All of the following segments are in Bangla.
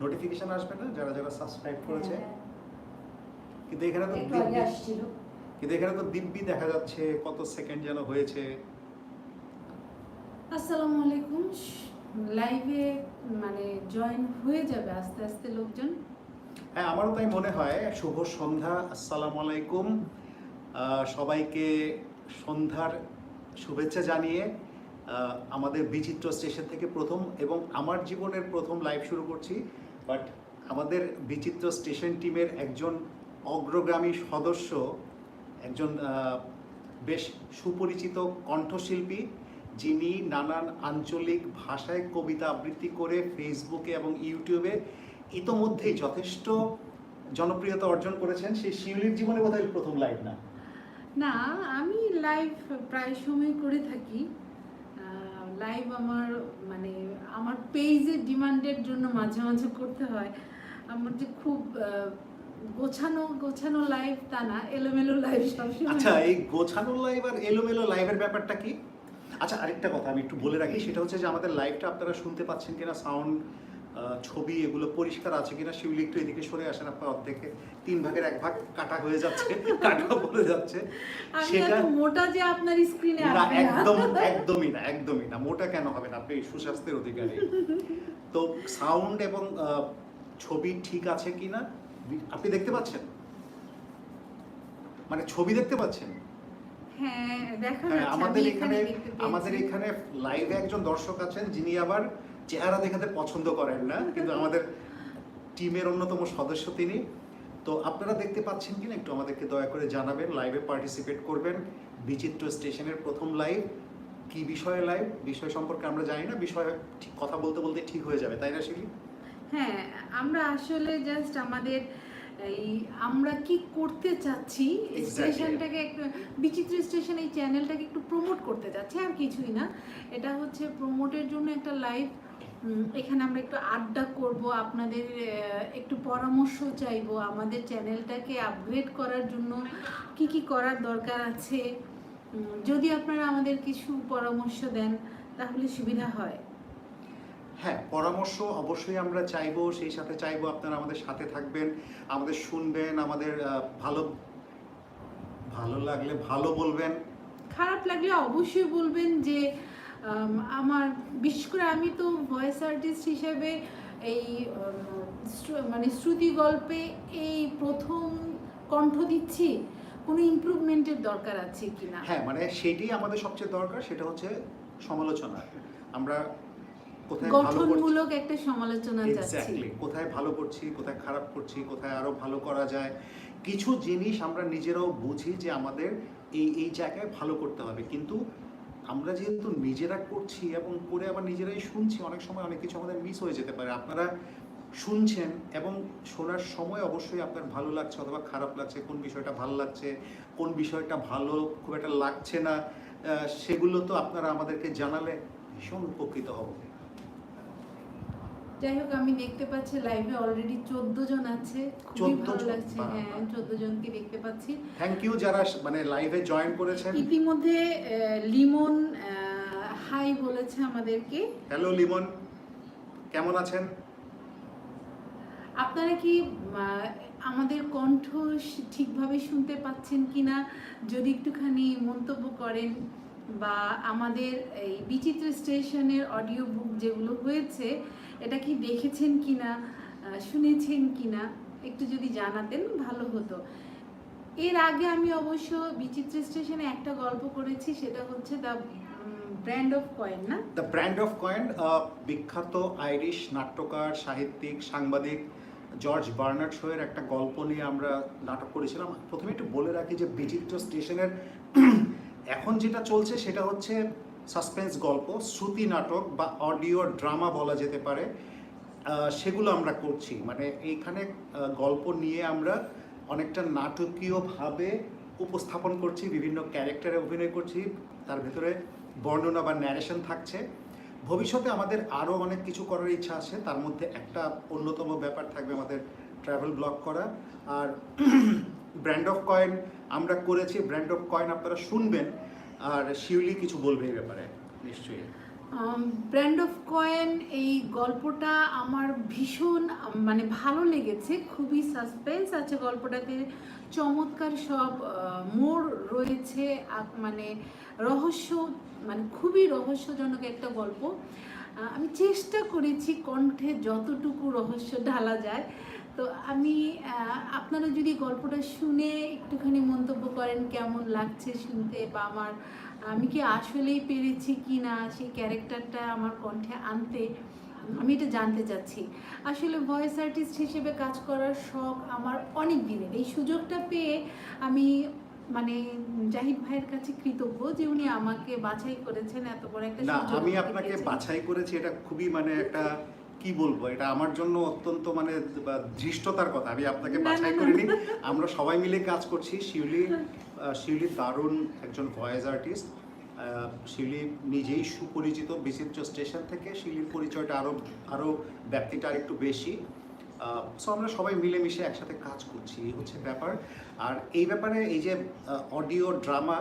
নোটিফিকেশন আসবে না যারা যারা সাবস্ক্রাইব করেছে। হ্যাঁ, কিন্তু এখানে তো দিব্যি আসছিল। কিন্তু এখানে তো দিব্যি দেখা যাচ্ছে কত সেকেন্ড যেন হয়েছে। আসসালামু আলাইকুম। লাইভে মানে জয়েন হয়ে যাবে আস্তে আস্তে লোকজন? হ্যাঁ আমারও তাই মনে হয়। শুভ সন্ধ্যা আসসালামু আলাইকুম। আহ, সবাইকে সন্ধ্যার শুভেচ্ছা জানিয়ে আহ, আমাদের বিচিত্র স্টেশন থেকে প্রথম এবং আমার জীবনের প্রথম লাইভ শুরু করছি। বাট আমাদের বিচিত্র স্টেশন টিমের একজন অগ্রগামী সদস্য, একজন বেশ সুপরিচিত কণ্ঠশিল্পী, যিনি নানান আঞ্চলিক ভাষায় কবিতা আবৃত্তি করে ফেসবুকে এবং ইউটিউবে ইতোমধ্যেই যথেষ্ট জনপ্রিয়তা অর্জন করেছেন। সেই শিউলির জীবনে বোধহয় প্রথম লাইভ না? না, আমি লাইভ প্রায় সময় করে থাকি। লাইভ আমার মানে আমার পেজের ডিমান্ডের জন্য মাঝে মাঝে করতে হয়। আমার যে খুব গোছানো গোছানো লাইভ তা না, এলোমেলো লাইভ সবসময়। আচ্ছা এই গোছানো লাইভ আর এলোমেলো লাইভের ব্যাপারটা কি? আচ্ছা আরেকটা কথা আমি একটু বলে রাখি, সেটা হচ্ছে যে আমাদের লাইভটা আপনারা শুনতে পাচ্ছেন কিনা সাউন্ড ছবি এগুলো পরিষ্কার আছে কিনা শিউলি একটু এদিকে সরে আসেন আপনার অর্ধেকে তিন ভাগের এক ভাগ কাটা হয়ে যাচ্ছে কাটা পড়ে যাচ্ছে। সেটা মোটা যে আপনার স্ক্রিনে না একদম একদমই না একদমই না। মোটা কেন হবে না আপনি সুস্বাস্থ্যের অধিকারী। তো সাউন্ড এবং ছবি ঠিক আছে কিনা? আপনি দেখতে পাচ্ছেন? মানে ছবি দেখতে পাচ্ছেন? হ্যাঁ দেখা হ্যাঁ যাচ্ছে আমাদের এখানে আমাদের এখানে লাইভে একজন দর্শক আছেন যিনি আবার চেহারা দেখাতে পছন্দ করেন না কিন্তু আমাদের টিমের অন্যতম সদস্য তিনি। তো আপনারা দেখতে পাচ্ছেন কিনা একটু আমাদেরকে দয়া করে জানাবেন লাইভে পার্টিসিপেট করবেন। বিচিত্র স্টেশনের প্রথম লাইভ কি বিষয়ে লাইভ বিষয় সম্পর্কে আমরা জানি না বিষয় ঠিক কথা বলতে বলতে ঠিক হয়ে যাবে তাই না শিলি? হ্যাঁ আমরা আসলে জাস্ট আমাদের এই আমরা কি করতে চাচ্ছি স্টেশনটাকে একটু বিচিত্র স্টেশন এই চ্যানেলটাকে একটু প্রমোট করতে চাচ্ছি আর কিছুই না। এটা হচ্ছে প্রমোটের জন্য একটা লাইভ এখানে আমরা একটু আড্ডা করব আপনাদের একটু পরামর্শ চাইব আমাদের চ্যানেলটাকে আপগ্রেড করার জন্য কি কি করার দরকার আছে? যদি আপনারা আমাদের কিছু পরামর্শ দেন তাহলে সুবিধা হয়। হ্যাঁ পরামর্শ অবশ্যই আমরা চাইব সেই সাথে চাইব আপনারা আমাদের সাথে থাকবেন আমাদের শুনবেন আমাদের ভালো ভালো লাগলে ভালো বলবেন। খারাপ লাগলে অবশ্যই বলবেন যে আমার বিশেষ করে আমি তো ভয়েস আর্টিস্ট হিসেবে এই মানে শ্রুতি গল্পে এই প্রথম কণ্ঠ দিচ্ছি কোনো ইমপ্রুভমেন্টের দরকার আছে কিনা? হ্যাঁ মানে সেটাই আমাদের সবচেয়ে দরকার সেটা হচ্ছে সমালোচনা। আমরা কোথায় গঠনমূলক একটা সমালোচনা চাচ্ছি। কোথায় ভালো করছি কোথায় খারাপ করছি কোথায় আরও ভালো করা যায়? কিছু জিনিস আমরা নিজেরাও বুঝি যে আমাদের এই এই জায়গায় ভালো করতে হবে। কিন্তু আমরা যেহেতু নিজেরা করছি এবং করে আবার নিজেরাই শুনছি, অনেক সময় অনেক কিছু আমাদের মিস হয়ে যেতে পারে। আপনারা শুনছেন এবং শোনার সময় অবশ্যই আপনার ভালো লাগছে অথবা খারাপ লাগছে, কোন বিষয়টা ভালো লাগছে, কোন বিষয়টা ভালো, খুব একটা লাগছে না সেগুলো তো আপনারা আমাদেরকে জানালে ভীষণ উপকৃত হব। যাই হোক আমি দেখতে পাচ্ছি লাইভে অলরেডি চোদ্দ জন আছে। খুবই ভালো লাগছে হ্যাঁ চোদ্দ জনকে দেখতে পাচ্ছি। থ্যাংক ইউ যারা মানে লাইভে জয়েন করেছেন। ইতিমধ্যে লিমন হাই বলেছে আমাদেরকে। হ্যালো লিমন। কেমন আছেন? আপনারা কি আমাদের কণ্ঠ ঠিকভাবে শুনতে পাচ্ছেন কিনা? যদি একটুখানি মন্তব্য করেন। বা আমাদের এই বিচিত্র স্টেশনের অডিও বুক যেগুলো হয়েছে, এটা কি দেখেছেন কি না শুনেছেন কি না একটু যদি জানাতেন ভালো হতো। এর আগে আমি অবশ্য বিচিত্র স্টেশনে একটা গল্প করেছি, সেটা হচ্ছে দ্য ব্র্যান্ড অফ কয়েন, না? দ্য ব্র্যান্ড অফ কয়েন বিখ্যাত আইরিশ নাট্যকার, সাহিত্যিক, সাংবাদিক জর্জ বার্নার্ড শোয়ের একটা গল্প নিয়ে আমরা নাটক করেছিলাম। প্রথমে একটু বলে রাখি যে বিচিত্র স্টেশনের এখন যেটা চলছে সেটা হচ্ছে সাসপেন্স গল্প, শ্রুতি নাটক বা অডিও ড্রামা বলা যেতে পারে। সেগুলো আমরা করছি। মানে এইখানে গল্প নিয়ে আমরা অনেকটা নাটকীয়ভাবে উপস্থাপন করছি, বিভিন্ন ক্যারেক্টারে অভিনয় করছি। তার ভেতরে বর্ণনা বা ন্যারেশন থাকছে। ভবিষ্যতে আমাদের আরও অনেক কিছু করার ইচ্ছা আছে। তার মধ্যে একটা অন্যতম ব্যাপার থাকবে আমাদের ট্রাভেল ব্লগ করা। আর ব্র্যান্ড অফ কয়েন আমরা করেছি ব্র্যান্ড অফ কয়েন আপনারা শুনবেন, আর শিউলি কিছু বলবে এই ব্যাপারে, নিশ্চয়ই। ব্র্যান্ড অফ কয়েন এই গল্পটা আমার ভীষণ মানে ভালো লেগেছে, খুবই সাসপেন্স আছে গল্পটাতে, চমৎকার সব মোড় রয়েছে মানে রহস্য মানে খুবই রহস্যজনক একটা গল্প। আমি চেষ্টা করেছি কণ্ঠে যতটুকু রহস্য ঢালা যায় তো আমি আপনারা যদি গল্পটা শুনে একটুখানি মন্তব্য করেন কেমন লাগছে শুনতে বা আমার আমি কি আসলেই পেরেছি কি না সেই ক্যারেক্টারটা আমার কণ্ঠে আনতে আমি এটা জানতে চাচ্ছি। আসলে ভয়েস আর্টিস্ট হিসেবে কাজ করার শখ আমার অনেক দিনের। এই সুযোগটা পেয়ে আমি মানে জাহিদ ভাইয়ের কাছে কৃতজ্ঞ যে উনি আমাকে বাছাই করেছেন এত বড় একটা আমি আপনাকে বাছাই করেছি এটা খুবই মানে একটা কি বলব? এটা আমার জন্য অত্যন্ত মানে ধৃষ্টতার কথা। আমি আপনাকে বাছাই। করিনি আমরা সবাই মিলে কাজ করছি। শিউলি শিউলি দারুণ একজন ভয়েস আর্টিস্ট। শিউলি নিজেই সুপরিচিত বিচিত্র স্টেশন থেকে শিউলির পরিচয়টা আরও আরও ব্যাপ্তিটা আরেকটু বেশি। সো আমরা সবাই মিলেমিশে একসাথে কাজ করছি। এই হচ্ছে ব্যাপার। আর এই ব্যাপারে এই যে অডিও ড্রামা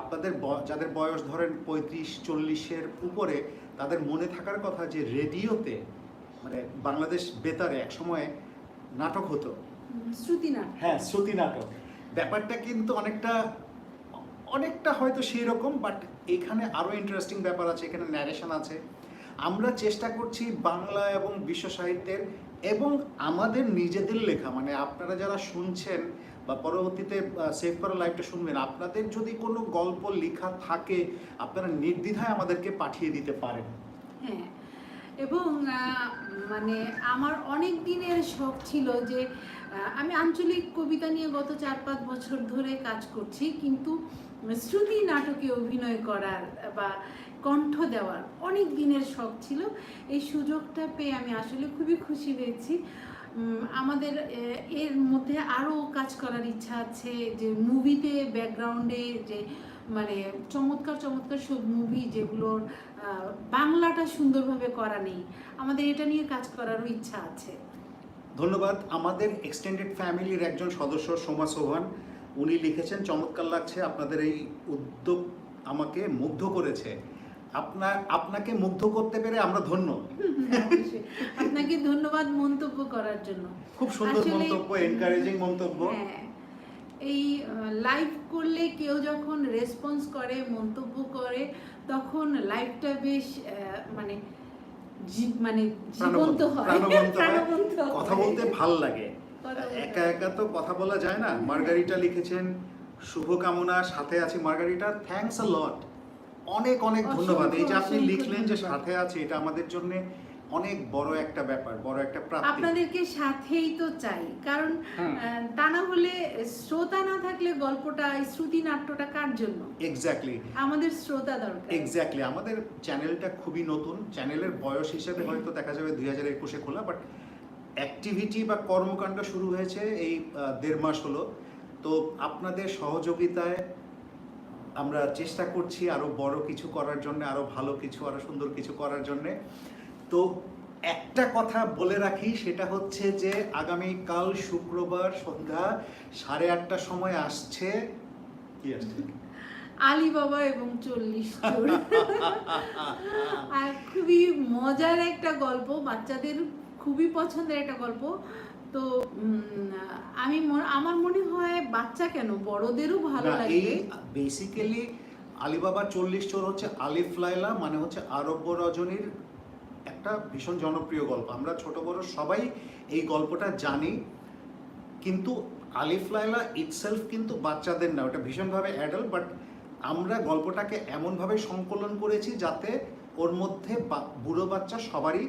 আপনাদের যাদের বয়স ধরেন পঁয়ত্রিশ চল্লিশের উপরে তাদের মনে থাকার কথা যে রেডিওতে মানে বাংলাদেশ বেতারে একসময় নাটক হতো। শ্রুতি না হ্যাঁ শ্রুতি নাটক। ব্যাপারটা কিন্তু অনেকটা অনেকটা হয়তো সেই রকম বাট এখানে আরও ইন্টারেস্টিং ব্যাপার আছে এখানে ন্যারেশন আছে। আমরা চেষ্টা করছি বাংলা এবং বিশ্ব সাহিত্যের এবং আমাদের নিজেদের লেখা মানে আপনারা যারা শুনছেন বা পরবর্তীতে সেভ করা লাইভটা শুনবেন। আপনাদের যদি কোনো গল্প লেখা থাকে, আপনারা নির্দ্বিধায় আমাদেরকে পাঠিয়ে দিতে পারেন। হ্যাঁ এবং মানে আমার অনেক দিনের শখ ছিল যে আমি আঞ্চলিক কবিতা নিয়ে গত চার পাঁচ বছর ধরে কাজ করছি, কিন্তু শ্রুতি নাটকে অভিনয় করার বা কণ্ঠ দেওয়ার অনেক দিনের শখ ছিল। এই সুযোগটা পেয়ে আমি আসলে খুবই খুশি হয়েছি। আমাদের এর মধ্যে আরও কাজ করার ইচ্ছা আছে যে মুভিতে ব্যাকগ্রাউন্ডে যে মানে চমৎকার চমৎকার সব মুভি যেগুলোর বাংলাটা সুন্দরভাবে করা নেই, আমাদের এটা নিয়ে কাজ করারও ইচ্ছা আছে। ধন্যবাদ। আমাদের এক্সটেন্ডেড ফ্যামিলির একজন সদস্য সোমা সোহান, উনি লিখেছেন, চমৎকার লাগছে, আপনাদের এই উদ্যোগ আমাকে মুগ্ধ করেছে। আপনার আপনাকে মুগ্ধ করতে পেরে আমরা ধন্য। আপনাকে ধন্যবাদ মন্তব্য করার জন্য। খুব সুন্দর মন্তব্য এনকারেজিং মন্তব্য। হ্যাঁ এই লাইভ করলে কেউ যখন রেসপন্স করে মন্তব্য করে তখন লাইভটা বেশ মানে মানে জীবন্ত হয়। কথা বলতে ভালো লাগে। একা একা তো কথা বলা যায় না। মার্গারিটা লিখেছেন শুভকামনা সাথে আছি মার্গারিটা। থ্যাঙ্কস আ লট অনেক অনেক ধন্যবাদ। এই যে আপনি লিখলেন যে সাথে আছে এটা আমাদের জন্য অনেক বড় একটা ব্যাপার বড় একটা প্রাপ্তি। আপনাদেরকে সাথেই তো চাই কারণ তা না হলে শ্রোতা না থাকলে গল্পটা এই শ্রুতি নাট্যটা কার জন্য? এক্স্যাক্টলি আমাদের শ্রোতা দরকার। এক্স্যাক্টলি আমাদের চ্যানেলটা খুবই নতুন। চ্যানেলের বয়স হিসেবে হয়তো দেখা যাবে দুই হাজার একুশে খোলা বাট অ্যাক্টিভিটি বা কর্মকাণ্ড শুরু হয়েছে এই দেড় মাস হলো। তো আপনাদের সহযোগিতায় আমরা চেষ্টা করছি আরও বড় কিছু করার জন্য, আরও ভালো কিছু, আরও সুন্দর কিছু করার জন্য। তো একটা কথা বলে রাখি, সেটা হচ্ছে যে আগামী কাল শুক্রবার সন্ধ্যা সাড়ে আটটার সময় আসছে। কি আসছে? আলী বাবা এবং চল্লিশ আর খুবই মজার একটা গল্প, বাচ্চাদের খুবই পছন্দের একটা গল্প। তো আমি আমার মনে হয় বাচ্চা কেন? বড়দেরও ভালো লাগবে বেসিক্যালি আলিবাবা চল্লিশ চোর হচ্ছে আলিফ লাইলা মানে হচ্ছে আরব্য রজনীর একটা ভীষণ জনপ্রিয় গল্প। আমরা ছোট বড় সবাই এই গল্পটা জানি কিন্তু আলিফ লাইলা ইটসেলফ কিন্তু বাচ্চাদের না ওটা ভীষণভাবে অ্যাডাল্ট বাট আমরা গল্পটাকে এমনভাবে সংকলন করেছি যাতে ওর মধ্যে বুড়ো বাচ্চা সবারই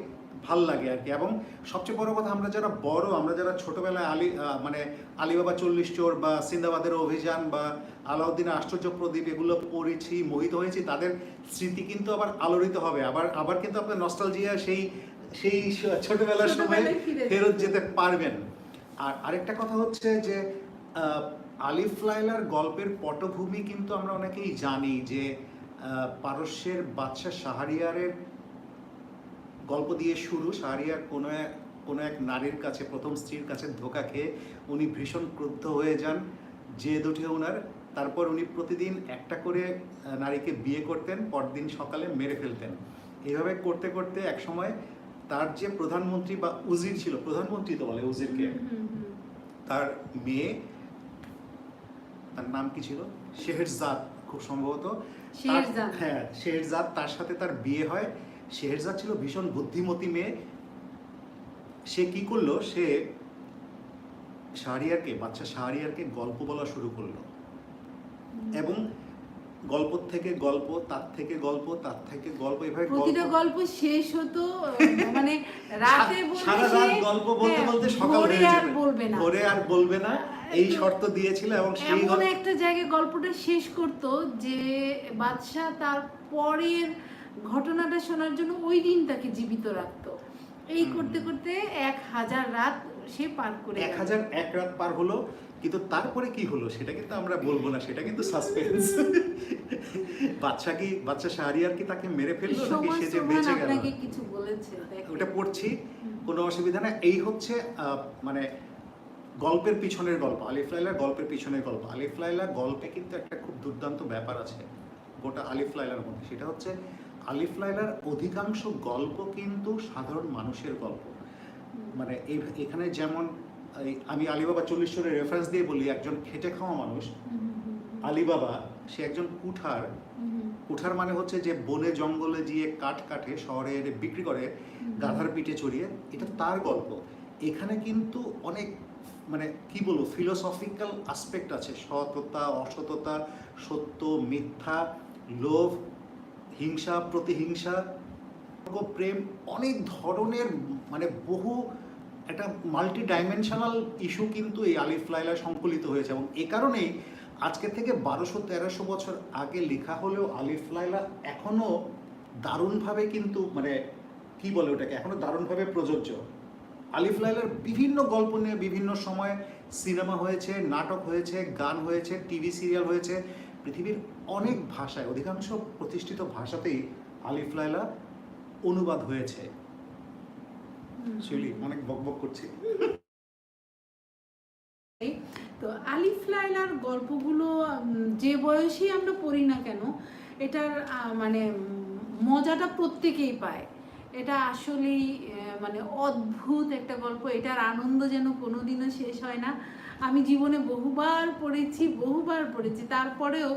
ভালো লাগে আর কি। এবং সবচেয়ে বড় কথা আমরা যারা বড় আমরা যারা ছোটবেলায় আলী মানে আলিবাবা চল্লিশ চোর বা সিন্দাবাদের অভিযান বা আলাউদ্দিন আশ্চর্য প্রদীপ এগুলো পড়েছি মোহিত হয়েছি তাদের স্মৃতি কিন্তু আবার আলোড়িত হবে। আবার আবার কিন্তু আপনার নস্টালজিয়া সেই সেই ছোটবেলার সময়। ফেরত যেতে পারবেন। আর আরেকটা কথা হচ্ছে যে আলিফ লাইলার গল্পের পটভূমি কিন্তু আমরা অনেকেই জানি যে পারস্যের বাদশাহ শাহরিয়ারের গল্প দিয়ে শুরু শাহরিয়ার কোনো এক কোনো এক নারীর কাছে প্রথম স্ত্রীর কাছে ধোকা খেয়ে উনি ভীষণ ক্রুদ্ধ হয়ে যান যে দুঠে ওনার। তারপর উনি প্রতিদিন একটা করে নারীকে বিয়ে করতেন পরদিন সকালে মেরে ফেলতেন। এইভাবে করতে করতে এক সময় তার যে প্রধানমন্ত্রী বা উজির ছিল প্রধানমন্ত্রী তো বলে উজিরকে তার মেয়ে তার নাম কি ছিল? শেহরজাদ খুব সম্ভবত। হ্যাঁ শেহরজাদ তার সাথে তার বিয়ে হয়। শেহরজাদ ছিল ভীষণ বুদ্ধিমতী মেয়ে। সে কি করল? সে শাহরিয়ারকে বাচ্চা শাহরিয়ারকে গল্প বলা শুরু করল। এবং গল্প থেকে গল্প তার থেকে গল্প তার থেকে গল্প এভাবে প্রতিটা গল্প শেষ হতো মানে রাতে সারা রাত গল্প বলতে বলতে সকাল হয়ে আর বলবে না। ভোরে আর বলবে না এই শর্ত দিয়েছিল এবং সেই এমন একটা জায়গায় গল্পটা শেষ করত যে বাদশাহ তার পরের ঘটনাটা শোনার জন্য ওই দিন তাকে জীবিত রাখতো। এই করতে করতে এক হাজার রাত সে পার করে এক হাজার এক রাত পার হলো কিন্তু তারপরে কি হলো সেটা কিন্তু আমরা বলব না সেটা কিন্তু সাসপেন্স বাচ্চা কি বাচ্চা শাহরিয়ার কি তাকে মেরে ফেলল নাকি সে যে বেঁচে গেল? কিছু বলেছে। ওটা পড়ছি কোনো অসুবিধা না এই হচ্ছে আহ, মানে গল্পের পিছনের গল্প আলিফ লাইলার গল্পের পিছনের গল্প। আলিফ লাইলা গল্পে কিন্তু একটা খুব দুর্দান্ত ব্যাপার আছে গোটা আলিফ লাইলার মধ্যে। সেটা হচ্ছে আলিফ লাইলার অধিকাংশ গল্প কিন্তু সাধারণ মানুষের গল্প মানে এখানে যেমন আমি আলিবাবা চল্লিশ চোরের রেফারেন্স দিয়ে বলি, একজন খেটে খাওয়া মানুষ। আলিবাবা, সে একজন কুঠার কুঠার মানে হচ্ছে যে বনে জঙ্গলে গিয়ে কাঠ কাটে, শহরে বিক্রি করে। গাধার পিঠে চড়িয়ে, এটা তার গল্প এখানে কিন্তু অনেক মানে কি বলব ফিলোসফিক্যাল আসপেক্ট আছে সততা, অসততা, সত্য, মিথ্যা, লোভ হিংসা, প্রতিহিংসা, প্রেম, অনেক ধরনের মানে বহু একটা মাল্টি ডাইমেনশনাল ইস্যু কিন্তু এই আলিফ লাইলা সংকলিত হয়েছে এবং এ কারণেই আজকে থেকে বারোশো তেরোশো বছর আগে লেখা হলেও আলিফ লাইলা এখনও দারুণভাবে কিন্তু মানে কি বলে ওটাকে এখনও দারুণভাবে প্রযোজ্য। আলিফ লাইলার বিভিন্ন গল্প নিয়ে বিভিন্ন সময় সিনেমা হয়েছে, নাটক হয়েছে, গান হয়েছে, টিভি সিরিয়াল হয়েছে পৃথিবীর অনেক ভাষায় অধিকাংশ প্রতিষ্ঠিত ভাষাতেই আলিফ লাইলা অনুবাদ হয়েছে। শিউলি অনেক বকবক করছি। তো আলিফ লাইলার গল্পগুলো যে বয়সেই আমরা পড়ি না কেন এটার মানে মজাটা প্রত্যেকেই পায়। এটা আসলেই মানে অদ্ভুত একটা গল্প এটার আনন্দ যেন কোনোদিনও শেষ হয় না। আমি জীবনে বহুবার পড়েছি বহুবার পড়েছি। তারপরেও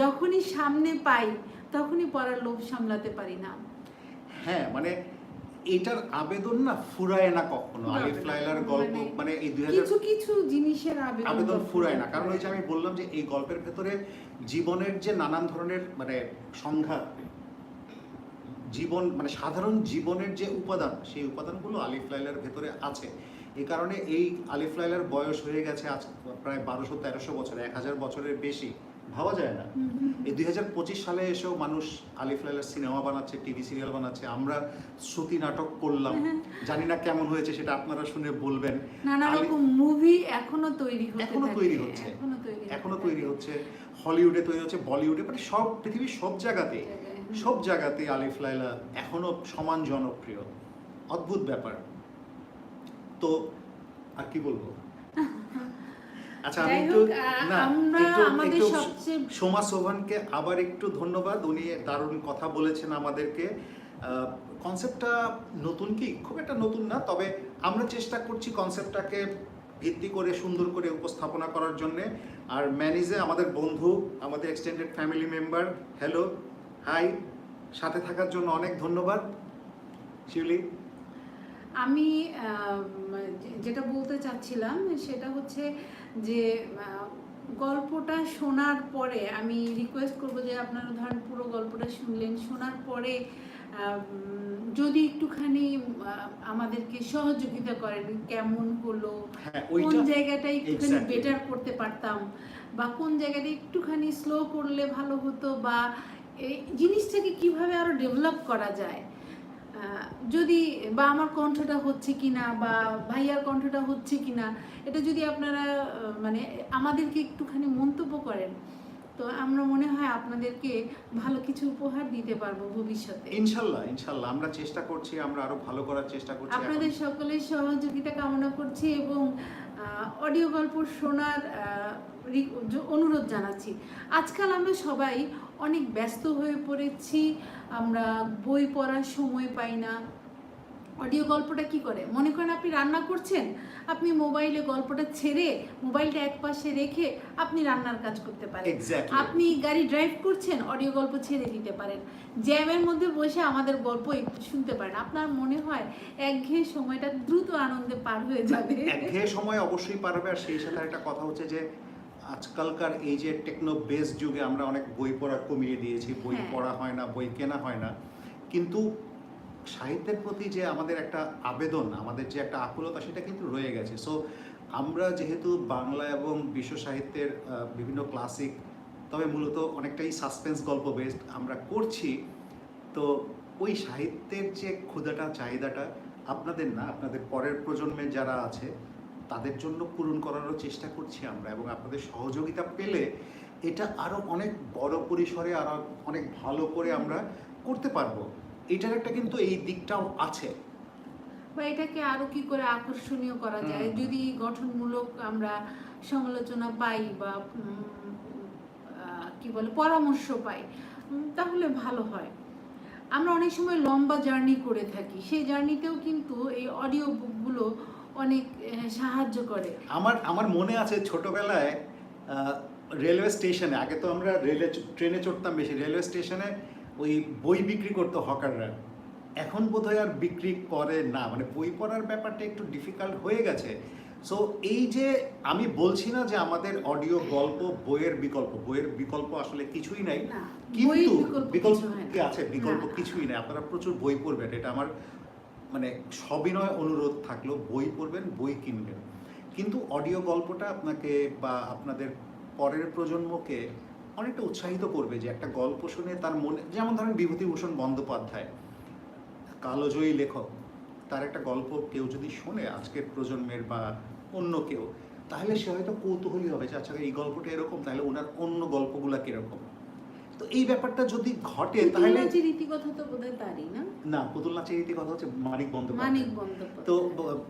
যখনই সামনে পাই তখনই পড়ার লোভ সামলাতে পারি না। হ্যাঁ মানে এটার আবেদন না ফুরায় না কখনো। আলিফ লাইলার গল্প মানে মানে এই দুই হাজার কিছু কিছু জিনিসের আবেদন আবেদন ফুরায় না। কারণ ওই যে আমি বললাম যে এই গল্পের ভেতরে জীবনের যে নানান ধরনের মানে সংঘাত জীবন মানে সাধারণ জীবনের যে উপাদান সেই উপাদানগুলো আলিফ লাইলার ভেতরে আছে। এই কারণে এই আলিফ লাইলার বয়স হয়ে গেছে আজ প্রায় বারোশো তেরোশো বছর এক হাজার বছরের বেশি। ভাবা যায় না। এই দুই হাজার পঁচিশ সালে এসেও মানুষ আলিফ লাইলার সিনেমা বানাচ্ছে টিভি সিরিয়াল বানাচ্ছে। আমরা শ্রুতি নাটক করলাম। জানি না কেমন হয়েছে সেটা আপনারা শুনে বলবেন। নানা রকম মুভি এখনও তৈরি এখনও তৈরি হচ্ছে। এখনও তৈরি। হচ্ছে। হলিউডে তৈরি হচ্ছে বলিউডে মানে সব পৃথিবীর সব জায়গাতে। সব জায়গাতে আলিফ লাইলা এখনও সমান জনপ্রিয়। অদ্ভুত ব্যাপার। তো আর কি বলব? আচ্ছা আমি একটু না আমরা একটু আমাদের সবচেয়ে সোমা সোভানকে আবার একটু ধন্যবাদ। উনি দারুণ কথা বলেছেন আমাদেরকে। কনসেপ্টটা নতুন কি? খুব একটা নতুন না তবে আমরা চেষ্টা করছি কনসেপ্টটাকে ভিত্তি করে সুন্দর করে উপস্থাপনা করার জন্যে। আর ম্যানেজে আমাদের বন্ধু আমাদের extended family member hello hi সাথে থাকার জন্য অনেক ধন্যবাদ। শিউলি। আমি যেটা বলতে চাচ্ছিলাম সেটা হচ্ছে যে গল্পটা শোনার পরে আমি রিকোয়েস্ট করব যে আপনারা ধরেন পুরো গল্পটা শুনলেন শোনার পরে যদি একটুখানি আমাদেরকে সহযোগিতা করেন কেমন হলো হ্যাঁ কোন জায়গাটা একটুখানি বেটার করতে পারতাম বা কোন জায়গাটা একটুখানি স্লো করলে ভালো হতো বা এই জিনিসটাকে কীভাবে আরও ডেভেলপ করা যায় যদি বা আমার কণ্ঠটা হচ্ছে কিনা বা ভাইয়ার কণ্ঠটা হচ্ছে কিনা এটা যদি আপনারা মানে আমাদেরকে একটুখানি মন্তব্য করেন তো আমরা মনে হয় আপনাদেরকে ভালো কিছু উপহার দিতে পারব ভবিষ্যতে। ইনশাল্লাহ ইনশাল্লাহ। আমরা চেষ্টা করছি আমরা আরও ভালো করার চেষ্টা করছি আপনাদের সকলের সহযোগিতা কামনা করছি এবং অডিও গল্প শোনার অনুরোধ জানাচ্ছি। আজকাল আমরা সবাই অনেক ব্যস্ত হয়ে পড়েছি আমরা বই পড়ার সময় পাই না। অডিও গল্পটা কি করে? মনে করেন আপনি রান্না করছেন আপনি মোবাইলে গল্পটা ছেড়ে মোবাইলটা এক পাশে রেখে আপনি রান্নার কাজ করতে পারেন। আপনি গাড়ি ড্রাইভ করছেন অডিও গল্প ছেড়ে দিতে পারেন। জ্যামের মধ্যে বসে আমাদের গল্প একটু শুনতে পারেন। আপনার মনে হয় একঘেয়ে সময়টা দ্রুত আনন্দে পার হয়ে যাবে? একঘেয়ে সময় অবশ্যই পারবে আর সেই সাথে একটা কথা হচ্ছে যে আজকালকার এই যে টেকনো বেস যুগে আমরা অনেক বই পড়া কমিয়ে দিয়েছি বই হ্যাঁ। পড়া হয় না বই কেনা হয় না কিন্তু সাহিত্যের প্রতি যে আমাদের একটা আবেদন আমাদের যে একটা আকুলতা সেটা কিন্তু রয়ে গেছে সো আমরা যেহেতু বাংলা এবং বিশ্ব সাহিত্যের বিভিন্ন ক্লাসিক তবে মূলত অনেকটাই সাসপেন্স গল্প বেসড আমরা করছি তো ওই সাহিত্যের যে ক্ষুদাটা চাহিদাটা আপনাদের না আপনাদের পরের প্রজন্মে যারা আছে তাদের জন্য পূরণ করারও চেষ্টা করছি আমরা এবং আপনাদের সহযোগিতা পেলে এটা আরও অনেক বড় পরিসরে আরও অনেক ভালো করে আমরা করতে পারব। এটার একটা কিন্তু এই দিকটাও আছে। বা এটাকে আরও কি করে আকর্ষণীয় করা যায়? যদি গঠনমূলক আমরা সমালোচনা পাই বা কি বলে পরামর্শ পাই তাহলে ভালো হয়। আমরা অনেক সময় লম্বা জার্নি করে থাকি। সেই জার্নিতেও কিন্তু এই অডিও বুকগুলো অনেক সাহায্য করে। আমার আমার মনে আছে ছোটবেলায় রেলওয়ে স্টেশনে আগে তো আমরা রেলে ট্রেনে চড়তাম বেশি রেলওয়ে স্টেশনে ওই বই বিক্রি করতো হকাররা। এখন বোধহয় আর বিক্রি করে না মানে বই পড়ার ব্যাপারটা একটু ডিফিকাল্ট হয়ে গেছে। সো এই যে আমি বলছি না যে আমাদের অডিও গল্প বইয়ের বিকল্প বইয়ের বিকল্প আসলে কিছুই নাই। কিন্তু বিকল্প হয় আছে বিকল্প কিছুই নাই। আপনারা প্রচুর বই পড়বেন এটা আমার মানে সবিনয় অনুরোধ থাকল বই পড়বেন বই কিনবেন। কিন্তু অডিও গল্পটা আপনাকে বা আপনাদের পরের প্রজন্মকে অনেকটা উৎসাহিত করবে যে একটা গল্প শুনে তার মনে যেমন ধরেন বিভূতিভূষণ বন্দ্যোপাধ্যায় কালোজয়ী লেখক তার একটা গল্প কেউ যদি শোনে আজকের প্রজন্মের বা অন্য কেউ তাহলে সে হয়তো কৌতূহলী হবে যে আচ্ছা এই গল্পটা এরকম তাহলে ওনার অন্য গল্পগুলা কীরকম? তো এই ব্যাপারটা যদি ঘটে তাহলে রীতিকথা তো বোধহয় তারই না? না পুতুল নাচের রীতি কথা হচ্ছে মানিক বন্দ্যোপাধ্যায়। তো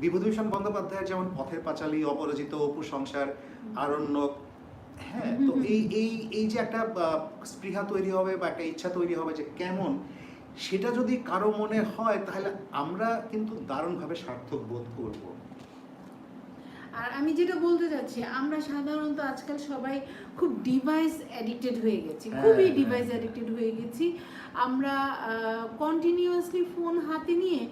বিভূতিভূষণ বন্দ্যোপাধ্যায়ের যেমন পথের পাঁচালী অপরাজিত অপু সংসার আরণ্যক হ্যাঁ তো। এই এই এই যে একটা স্পৃহা তৈরি হবে বা একটা ইচ্ছা তৈরি হবে যে কেমন সেটা যদি কারও মনে হয় তাহলে আমরা কিন্তু দারুণভাবে সার্থক বোধ করব। আর আমি যেটা বলতে চাচ্ছি আমরা সাধারণত আজকাল সবাই খুব ডিভাইস অ্যাডিক্টেড হয়ে গেছি হ্যাঁ, খুবই। ডিভাইস অ্যাডিক্টেড হয়ে গেছি। আমরা কন্টিনিউয়াসলি ফোন হাতে নিয়ে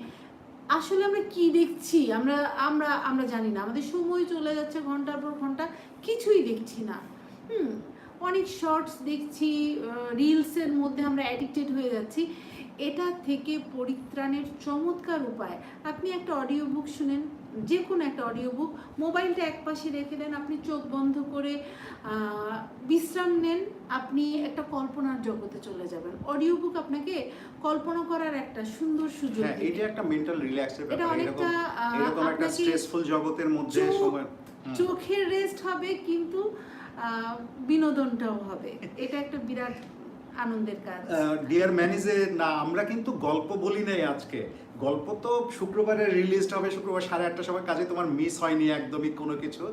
আসলে আমরা কি দেখছি? আমরা আমরা আমরা জানি না। আমাদের সময় চলে যাচ্ছে ঘণ্টার পর ঘণ্টা কিছুই দেখছি না। হুম অনেক শর্টস দেখছি রিলসের মধ্যে আমরা অ্যাডিক্টেড হয়ে যাচ্ছি। এটা থেকে পরিত্রাণের চমৎকার উপায়। আপনি একটা অডিও বুক শুনেন যে কোনো একটা অডিও বুক মোবাইলটা এক পাশে রেখে দেন আপনি চোখ বন্ধ করে বিশ্রাম নেন আপনি একটা কল্পনার জগতে চলে যাবেন। অডিও বুক আপনাকে কল্পনা করার একটা সুন্দর সুযোগ হ্যাঁ এটা একটা মেন্টাল রিল্যাক্সের এটা অনেকটা এরকম একটা স্ট্রেসফুল জগতের মধ্যে সময় চোখের রেস্ট হবে কিন্তু বিনোদনটাও হবে। এটা একটা বিরাট আনন্দের কাজ। ডিয়ার ম্যানেজে না, আমরা কিন্তু গল্প বলি নাই আজকে। গল্প তো শুক্রবারে রিলিজড হবে, শুক্রবার সাড়ে সময় কাজে তোমার মিস হয়নি একদমই কোনো কিছু।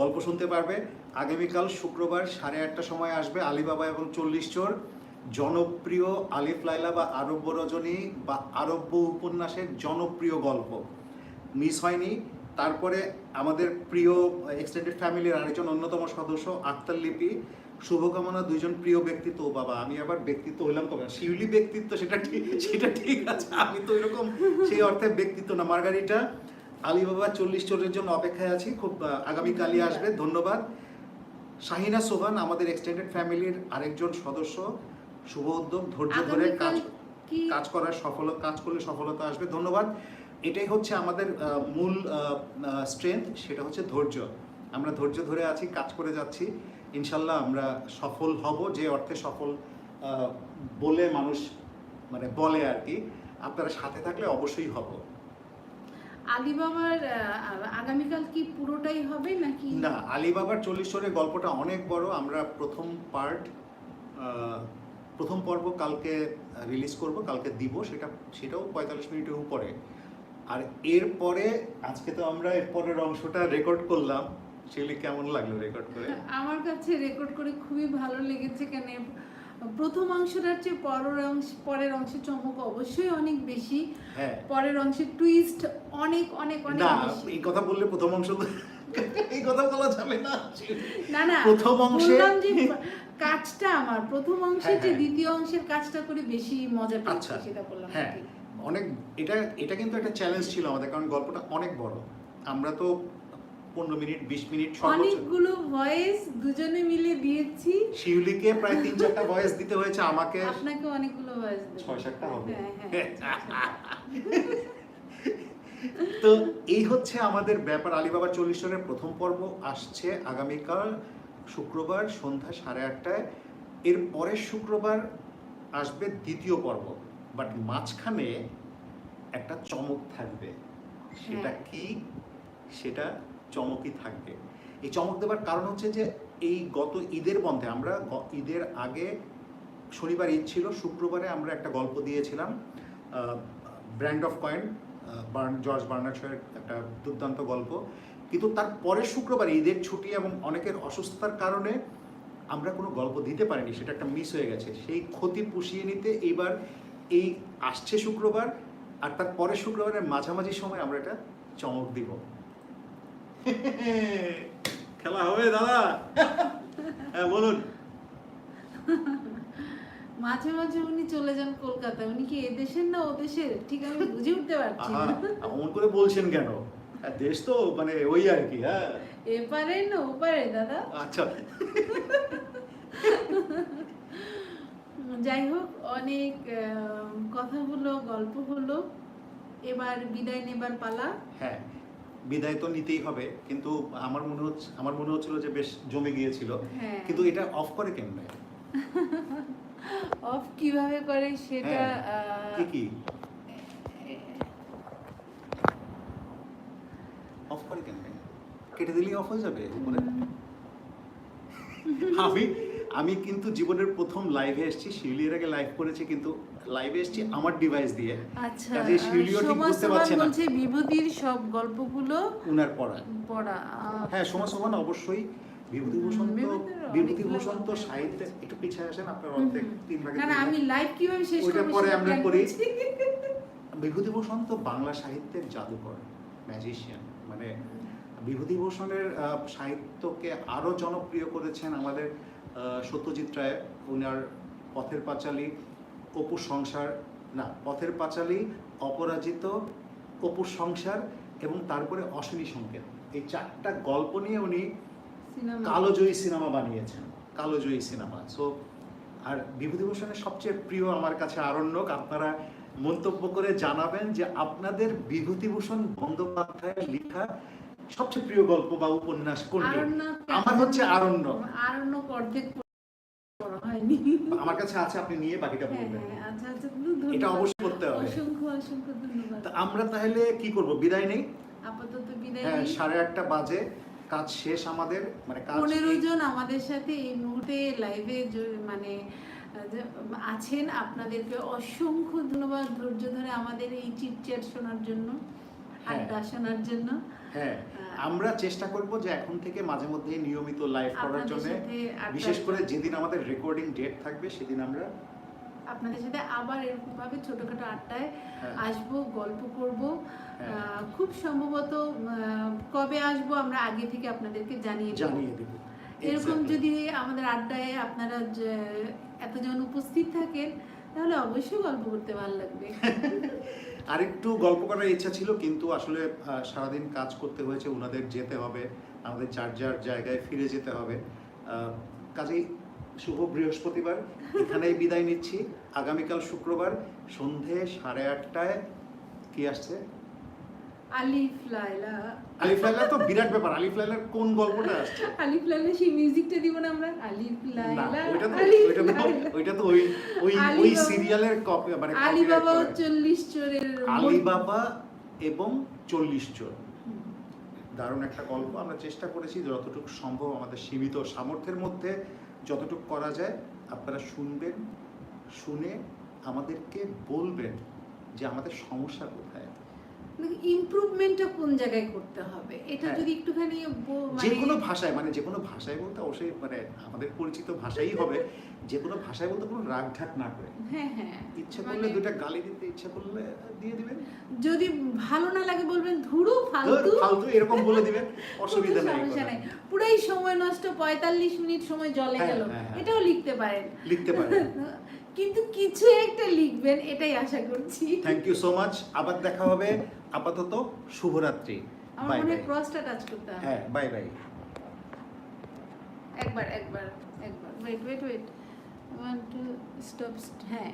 গল্প শুনতে পারবে। আগামীকাল শুক্রবার সাড়ে আটটার সময় আসবে আলিবাবা এবং চল্লিশ চোর। জনপ্রিয় আলিফ লাইলা বা আরব্য রজনী বা আরব্য উপন্যাসের জনপ্রিয় গল্প। মিস হয়নি। তারপরে আমাদের প্রিয় এক্সটেন্ডেড ফ্যামিলির আরেকজন অন্যতম সদস্য, আক্তার লিপি। শুভকামনা দুইজন প্রিয় ব্যক্তিত্ব বাবা আমি আবার ব্যক্তিত্ব হইলাম কবে? শিউলি ব্যক্তিত্ব সেটা ঠিক সেটা ঠিক আছে আমি তো এরকম সেই অর্থে ব্যক্তিত্ব না। মার্গারিটা আলিবাবা চল্লিশ চোরের জন্য অপেক্ষায় আছি খুব আগামীকালই আসবে ধন্যবাদ। শাহিনা সোহান আমাদের এক্সটেন্ডেড ফ্যামিলির আরেকজন সদস্য শুভ উদ্যোগ ধৈর্য ধরে কাজ কাজ করার সফল কাজ করলে সফলতা আসবে ধন্যবাদ। এটাই হচ্ছে আমাদের আহ, মূল স্ট্রেংথ সেটা হচ্ছে ধৈর্য। আমরা ধৈর্য ধরে আছি কাজ করে যাচ্ছি। ইনশাল্লাহ আমরা সফল হব যে অর্থে সফল বলে মানুষ মানে বলে আর কি আপনারা সাথে থাকলে অবশ্যই হব। আলিবাবার আগামীকাল কি পুরোটাই হবে নাকি? না আলিবাবার চল্লিশ চোরের গল্পটা অনেক বড় আমরা প্রথম পার্ট প্রথম পর্ব কালকে রিলিজ করব কালকে দিব সেটা সেটাও পঁয়তাল্লিশ মিনিটের উপরে। আর এরপরে আজকে তো আমরা এরপরের অংশটা রেকর্ড করলাম সেগুলি কেমন লাগল রেকর্ড করে? আমার কাছে রেকর্ড করে খুবই ভালো লেগেছে কেন প্রথম অংশটার চেয়ে পরের অংশ পরের অংশের চমক অবশ্যই অনেক বেশি। হ্যাঁ। পরের অংশের টুইস্ট অনেক অনেক অনেক না এই কথা বললে প্রথম অংশ এই কথা বলা যাবে না। না না প্রথম অংশে- কাজটা আমার। প্রথম অংশে হ্যাঁ, যে হ্যাঁ। দ্বিতীয় অংশের কাজটা করে বেশি মজা পেয়েছি আচ্ছা সেটা বললাম হ্যাঁ। অনেক এটা এটা কিন্তু একটা চ্যালেঞ্জ ছিল আমাদের কারণ গল্পটা অনেক বড়। আমরা তো পনেরো মিনিট বিশ মিনিট অনেকগুলো ভয়েস দুজনে মিলে দিয়েছি। শিউলিকে প্রায় তিন চারটা ভয়েস দিতে হয়েছে আমাকে। আপনাকে অনেকগুলো ভয়েস ছয় সাতটা হবে। হ্যাঁ হ্যাঁ তো এই হচ্ছে আমাদের ব্যাপার। আলিবাবা চল্লিশ জনের প্রথম পর্ব আসছে আগামীকাল শুক্রবার সন্ধ্যা সাড়ে আটটায়। এর পরের শুক্রবার আসবে দ্বিতীয় পর্ব। বাট মাঝখানে একটা চমক থাকবে। সেটা হ্যাঁ। কি? সেটা চমকই থাকবে। এই চমক দেওয়ার কারণ হচ্ছে যে, এই গত ঈদের বন্ধে আমরা ঈদের আগে শনিবার ঈদ ছিল, শুক্রবারে আমরা একটা গল্প দিয়েছিলাম ব্র্যান্ড অফ কয়েন বার্ন, জর্জ বার্নার্ড শোয়ের একটা দুর্দান্ত গল্প। কিন্তু তার পরের শুক্রবার ঈদের ছুটি এবং অনেকের অসুস্থতার কারণে আমরা কোনো গল্প দিতে পারিনি, সেটা একটা মিস হয়ে গেছে। সেই ক্ষতি পুষিয়ে নিতে এইবার এই আসছে শুক্রবার, আর তার পরের শুক্রবারের মাঝামাঝি সময় আমরা এটা চমক দিব। খেলা হবে দাদা। হ্যাঁ বলুন। মাঝে মাঝে উনি চলে যান কলকাতায় উনি কি এদেশের না ও দেশের? ঠিক আমি বুঝে উঠতে পারছি অমন করে বলছেন কেন? হ্যাঁ, দেশ তো মানে ওই আর কি হ্যাঁ। এপারে না ওপারে দাদা। আচ্ছা। যাই হোক অনেক কথা হলো গল্প হলো। এবার বিদায় নেবার পালা। হ্যাঁ। বিদায় তো নিতেই হবে কিন্তু আমার মনে হচ্ছে আমার মনে হচ্ছিল যে বেশ জমে গিয়েছিল। হ্যাঁ। কিন্তু এটা অফ করে কেমনে? অফ কীভাবে করে সেটা হ্যাঁ, কি কি? অফ করে কেমনে? কেটে দিলেই অফ হয়ে যাবে? উপরে? আমি আমি কিন্তু জীবনের প্রথম লাইভে এসেছি শিউলি এর আগে লাইভ করেছি কিন্তু লাইভে এসেছি আমার ডিভাইস দিয়ে। আচ্ছা কাজে শিউলিও ঠিক বুঝতে পারছে না। বলছে বিভূতির সব গল্পগুলো উনার পড়া। পড়া হ্যাঁ সমাজ সমান অবশ্যই। বিভূতিভূষণ বিভূতিভূষণ তো সাহিত্যে একটু পিছিয়ে আসেন আপনার অর্ধেক তিন ভাগে না না আমি লাইভ কীভাবে শেষ করব পরে আমরা করি। বিভূতিভূষণ তো বাংলা সাহিত্যের জাদুকর ম্যাজিশিয়ান মানে বিভূতিভূষণের সাহিত্যকে আরও জনপ্রিয় করেছেন আমাদের সত্যজিৎ রায়। উনার পথের পাঁচালী। অপু সংসার না পথের পাঁচালী অপরাজিত অপুর সংসার এবং তারপরে অশ্বিনী সংকেত। এই চারটা গল্প নিয়ে উনি কালোজয়ী সিনেমা বানিয়েছেন কালোজয়ী সিনেমা। সো আর বিভূতিভূষণের সবচেয়ে প্রিয় আমার কাছে আরণ্যক আপনারা মন্তব্য করে জানাবেন যে আপনাদের বিভূতিভূষণ বন্দ্যোপাধ্যায়ের লেখা সবচেয়ে প্রিয় গল্প বা উপন্যাস কোনটি? আমার হচ্ছে আরণ্যক। আরণ্যক অর্ধেক হয়নি। আমার কাছে আছে আপনি নিয়ে বাকিটা হ্যাঁ বলবেন হ্যাঁ আচ্ছা আচ্ছা এটা অবশ্যই করতে হবে। অসংখ্য অসংখ্য ধন্যবাদ। আমরা তাহলে কি করব? বিদায় নেই? আপাতত বিদায় হ্যাঁ সাড়ে আটটা বাজে কাজ শেষ আমাদের মানে কাজ পনেরো জন আমাদের সাথে এই মুহূর্তে লাইভে মানে আছেন। আপনাদেরকে অসংখ্য ধন্যবাদ ধৈর্য ধরে আমাদের এই চিটচ্যাট শোনার জন্য হ্যাঁ। আড্ডা শোনার জন্য। হ্যাঁ আমরা চেষ্টা করব যে এখন থেকে মাঝে মধ্যে নিয়মিত লাইভ করার জন্য বিশেষ করে যেদিন আমাদের রেকর্ডিং ডেট থাকবে সেদিন আমরা আপনাদের সাথে আবার এরকম ভাবে ছোটখাটো আড্ডায় হ্যাঁ, আসব গল্প করব। হ্যাঁ, খুব সম্ভবত কবে আসব আমরা আগে থেকে আপনাদেরকে জানিয়ে জানিয়ে দেব। এরকম যদি আমাদের আড্ডায় আপনারা এতজন উপস্থিত থাকেন তাহলে অবশ্যই গল্প করতে ভালো লাগবে। আরেকটু গল্প করার ইচ্ছা ছিল, কিন্তু আসলে সারাদিন কাজ করতে হয়েছে ওনাদের যেতে হবে, আমাদের যার যার জায়গায় ফিরে যেতে হবে। কাজেই শুভ বৃহস্পতিবার, এখানেই বিদায় নিচ্ছি। আগামীকাল শুক্রবার সন্ধে সাড়ে আটটায় কি আসছে? আলিফ লাইলা আলিফ তো বিরাট ব্যাপার আলিফ কোন গল্পটা আসছে? আলিফ লাইলা সেই মিউজিকটা দিব না আমরা? আলিফ ওইটা তো ওইটা তো ওইটা তো ওই ওই ওই সিরিয়ালের কপি মানে আলী বাবা ও করা। চল্লিশ চোরের আলিবাবা এবং চল্লিশ চোর। দারুণ একটা গল্প আমরা চেষ্টা করেছি যতটুকু সম্ভব আমাদের সীমিত সামর্থ্যের মধ্যে যতটুকু করা যায় আপনারা শুনবেন শুনে আমাদেরকে বলবেন যে আমাদের সমস্যা কোথায়? ইমপ্রুভমেন্টটা কোন জায়গায় করতে হবে? এটা হ্যাঁ। যদি একটুখানি যে মানে কোনো ভাষায় মানে যে কোনো ভাষায় বলতে অবশ্যই মানে আমাদের পরিচিত ভাষাই হবে। যে কোনো ভাষায় বলতে কোনো রাগ ঢাক না করে। হ্যাঁ হ্যাঁ। ইচ্ছে করলে মানে দুটা গালি দিতে ইচ্ছে করলে দিয়ে দিবেন। যদি ভালো না লাগে বলবেন ধুরু ফালতু। ফালতু এরকম বলে দিবেন। অসুবিধা নাই পুরাই সময় নষ্ট পঁয়তাল্লিশ মিনিট সময় জলে হ্যাঁ, গেল। হ্যাঁ। এটাও লিখতে পারেন। লিখতে পারেন। কিন্তু কিছু একটা লিখবেন এটাই আশা করছি। থ্যাংক ইউ সো মাচ আবার দেখা হবে। আপাতত শুভরাত্রি। আমার বাই মনে বাই হ্যাঁ বাই বাই একবার একবার। একবার wait wait wait one two stop হ্যাঁ।